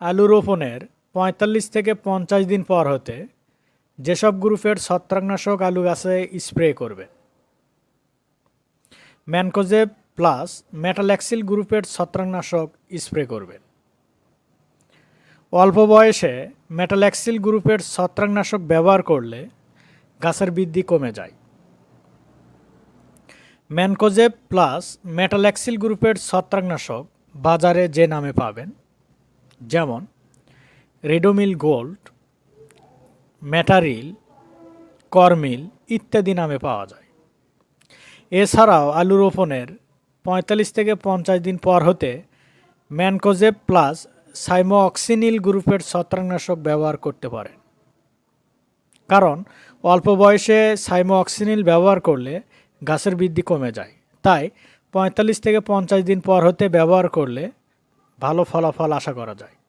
আলু রোপণের পঁয়তাল্লিশ থেকে পঞ্চাশ দিন পর হতে যেসব গ্রুপের ছত্রাকনাশক আলু গাছে স্প্রে করবে। ম্যানকোজেব প্লাস মেটাল্যাক্সিল গ্রুপের ছত্রাকনাশক স্প্রে করবেন অল্প বয়সে মেটাল্যাক্সিল গ্রুপের ছত্রাকনাশক ব্যবহার করলে গাছের বৃদ্ধি কমে যায়। ম্যানকোজেব প্লাস মেটাল্যাক্সিল গ্রুপের ছত্রাকনাশক বাজারে যে নামে পাবেন যেমন রেডোমিল গোল্ড, ম্যাটারিল, করমিল ইত্যাদি নামে পাওয়া যায়। এছাড়াও আলু রোপণের পঁয়তাল্লিশ থেকে পঞ্চাশ দিন পর হতে ম্যানকোজেব প্লাস সাইমোঅক্সিনিল গ্রুপের ছত্রাকনাশক ব্যবহার করতে পারেন। কারণ অল্প বয়সে সাইমোঅক্সিনিল ব্যবহার করলে গাছের বৃদ্ধি কমে যায়। তাই পঁয়তাল্লিশ থেকে পঞ্চাশ দিন পর হতে ব্যবহার করলে ভালো ফলাফল আশা করা যায়।